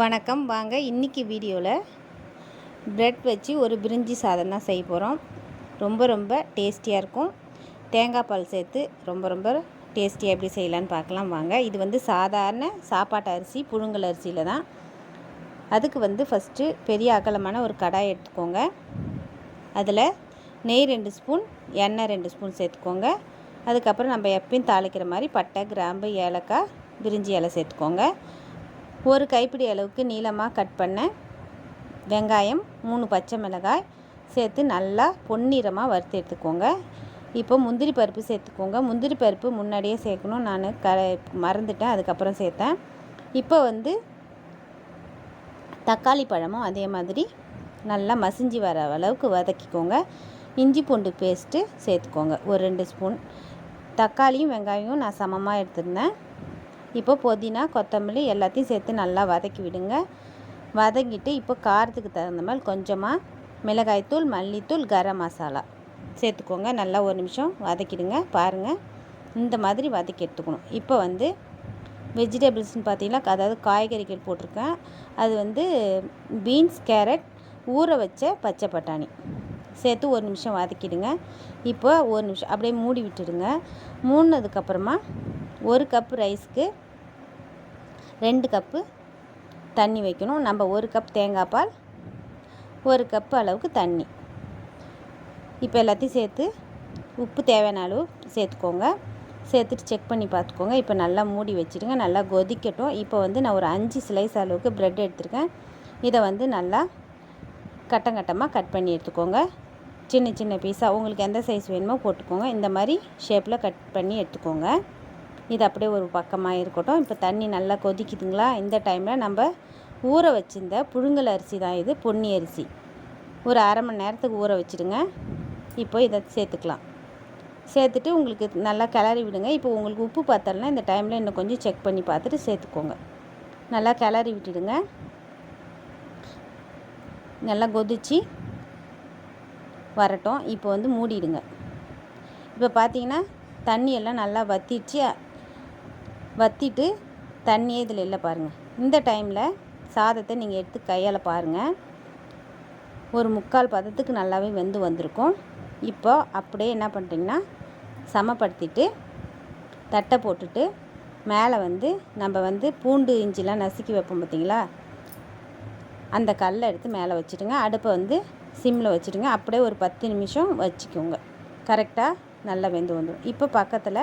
வணக்கம். வாங்க இன்றைக்கி வீடியோவில் ப்ரெட் வச்சு ஒரு பிரிஞ்சி சாதம் தான் செய்ய போகிறோம் ரொம்ப ரொம்ப டேஸ்டியாக இருக்கும். தேங்காய் பால் சேர்த்து ரொம்ப ரொம்ப டேஸ்டியாக எப்படி செய்யலான்னு பார்க்கலாம். வாங்க இது வந்து சாதாரண சாப்பாட்டு அரிசி புழுங்கல் அரிசியில் தான். அதுக்கு வந்து ஃபஸ்ட்டு பெரிய அகலமான ஒரு கடாய் எடுத்துக்கோங்க. அதில் நெய் ரெண்டு ஸ்பூன் எண்ணெய் ரெண்டு ஸ்பூன் சேர்த்துக்கோங்க. அதுக்கப்புறம் நம்ம எப்பயும் தாளிக்கிற மாதிரி பட்டை கிராம்பு ஏலக்காய் பிரிஞ்சி இலை சேர்த்துக்கோங்க. ஒரு கைப்பிடி அளவுக்கு நீளமாக கட் பண்ண வெங்காயம் மூணு பச்சை மிளகாய் சேர்த்து நல்லா பொன்னிறமாக வறுத்து எடுத்துக்கோங்க. இப்போ முந்திரி பருப்பு சேர்த்துக்கோங்க. முந்திரி பருப்பு முன்னாடியே சேர்க்கணும். நான் க மறந்துட்டேன். அதுக்கப்புறம் சேர்த்தேன். இப்போ வந்து தக்காளி பழமும் அதே மாதிரி நல்லா மசிஞ்சு வர அளவுக்கு வதக்கிக்கோங்க. இஞ்சி பூண்டு பேஸ்ட்டு சேர்த்துக்கோங்க. ஒரு ரெண்டு ஸ்பூன். தக்காளியும் வெங்காயமும் நான் சமமாக எடுத்திருந்தேன். இப்போ புதினா கொத்தமல்லி எல்லாத்தையும் சேர்த்து நல்லா வதக்கி விடுங்க. வதக்கிட்டு இப்போ காரத்துக்கு தகுந்த மாதிரி கொஞ்சமாக மிளகாய்த்தூள் மல்லித்தூள் கரம் மசாலா சேர்த்துக்கோங்க. நல்லா ஒரு நிமிஷம் வதக்கிடுங்க. பாருங்கள் இந்த மாதிரி வதக்கி எடுத்துக்கணும். இப்போ வந்து வெஜிடபிள்ஸ்னு பார்த்தீங்கன்னா அதாவது காய்கறிகள் போட்டிருக்கேன். அது வந்து பீன்ஸ் கேரட் ஊற வச்ச பச்சை பட்டாணி. சேர்த்து ஒரு நிமிஷம் வதக்கிடுங்க. இப்போ ஒரு நிமிஷம் அப்படியே மூடி விட்டுடுங்க. மூணுனதுக்கப்புறமா ஒரு கப் ரைஸ்க்கு ரெண்டு கப்பு தண்ணி வைக்கணும். நம்ம ஒரு கப் தேங்காய் பால் ஒரு கப்பு அளவுக்கு தண்ணி. இப்போ எல்லாத்தையும் சேர்த்து உப்பு தேவையான அளவு சேர்த்துக்கோங்க. சேர்த்துட்டு செக் பண்ணி பார்த்துக்கோங்க. இப்போ நல்லா மூடி வச்சுடுங்க. நல்லா கொதிக்கட்டும். இப்போ வந்து நான் ஒரு அஞ்சு ஸ்லைஸ் அளவுக்கு ப்ரெட் எடுத்திருக்கேன். இதை வந்து நல்லா கட்டம் கட்டமாக கட் பண்ணி எடுத்துக்கோங்க. சின்ன சின்ன பீஸாக உங்களுக்கு எந்த சைஸ் வேணுமோ போட்டுக்கோங்க. இந்த மாதிரி ஷேப்பில் கட் பண்ணி எடுத்துக்கோங்க. இது அப்படியே ஒரு பக்கமாக இருக்கட்டும். இப்போ தண்ணி நல்லா கொதிக்குதுங்களா? இந்த டைமில் நம்ம ஊற வச்சிருந்த புழுங்கல் அரிசி தான் இது பொன்னி அரிசி. ஒரு அரை மணி நேரத்துக்கு ஊற வச்சுடுங்க. இப்போ இதை சேர்த்துக்கலாம். சேர்த்துட்டு உங்களுக்கு நல்லா கிளறி விடுங்க. இப்போ உங்களுக்கு உப்பு பார்த்தலனா இந்த டைமில் இன்னும் கொஞ்சம் செக் பண்ணி பார்த்துட்டு சேர்த்துக்கோங்க. நல்லா கிளறி விட்டுடுங்க. நல்லா கொதிச்சு வரட்டும். இப்போ வந்து மூடிடுங்க. இப்போ பார்த்தீங்கன்னா தண்ணியெல்லாம் நல்லா வத்திச்சு வற்றிட்டு தண்ணியே இதில் இல்லை பாருங்கள் இந்த டைமில் சாதத்தை நீங்கள் எடுத்து கையால் பாருங்கள் ஒரு முக்கால் பதத்துக்கு நல்லாவே வெந்து வந்திருக்கும். இப்போ அப்படியே என்ன பண்ணுறீங்கன்னா சமப்படுத்திட்டு தட்டை போட்டுட்டு மேலே வந்து நம்ம வந்து பூண்டு இஞ்சிலாம் நசுக்கி வைப்போம் பார்த்தீங்களா? அந்த கல்லை எடுத்து மேலே வச்சுடுங்க அடுப்பை வந்து சிம்மில் வச்சுடுங்க. அப்படியே ஒரு பத்து நிமிஷம் வச்சுக்கோங்க. கரெக்டாக நல்லா வெந்து வந்துடும். இப்போ பக்கத்தில்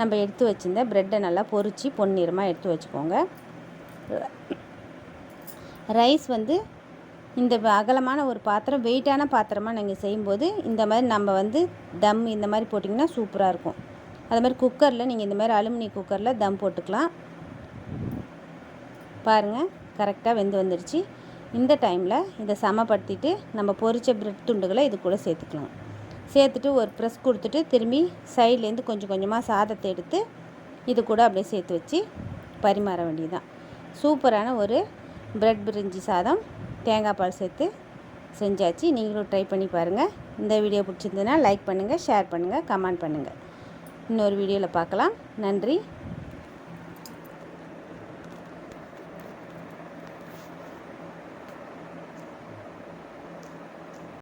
நம்ம எடுத்து வச்சுருந்த ப்ரெட்டை நல்லா பொறிச்சு பொன்னிறமாக எடுத்து வச்சுக்கோங்க. ரைஸ் வந்து இந்த அகலமான ஒரு பாத்திரம் வெயிட்டான பாத்திரமாக நீங்கள் செய்யும்போது இந்த மாதிரி நம்ம வந்து தம் இந்த மாதிரி போட்டிங்கன்னா சூப்பராக இருக்கும். அது மாதிரி குக்கரில் நீங்கள் இந்த மாதிரி அலுமினிய குக்கரில் தம் போட்டுக்கலாம். பாருங்கள் கரெக்டாக வெந்து வந்துடுச்சு இந்த டைமில் இதை சமப்படுத்திட்டு நம்ம பொரித்த பிரெட் துண்டுகளை இது கூட சேர்த்துக்கலாம். சேர்த்துட்டு ஒரு ப்ரெஸ் கொடுத்துட்டு திரும்பி சைட்லேருந்து கொஞ்சம் கொஞ்சமாக சாதத்தை எடுத்து இது கூட அப்படியே சேர்த்து வச்சு பரிமாற வேண்டியதுதான். சூப்பரான ஒரு ப்ரெட் பிரிஞ்சி சாதம் தேங்காய் பால் சேர்த்து செஞ்சாச்சு. நீங்களும் ட்ரை பண்ணி பாருங்கள் இந்த வீடியோ பிடிச்சிருந்ததுன்னா லைக் பண்ணுங்கள் ஷேர் பண்ணுங்கள் கமெண்ட் பண்ணுங்கள் இன்னொரு வீடியோவில் பார்க்கலாம். நன்றி.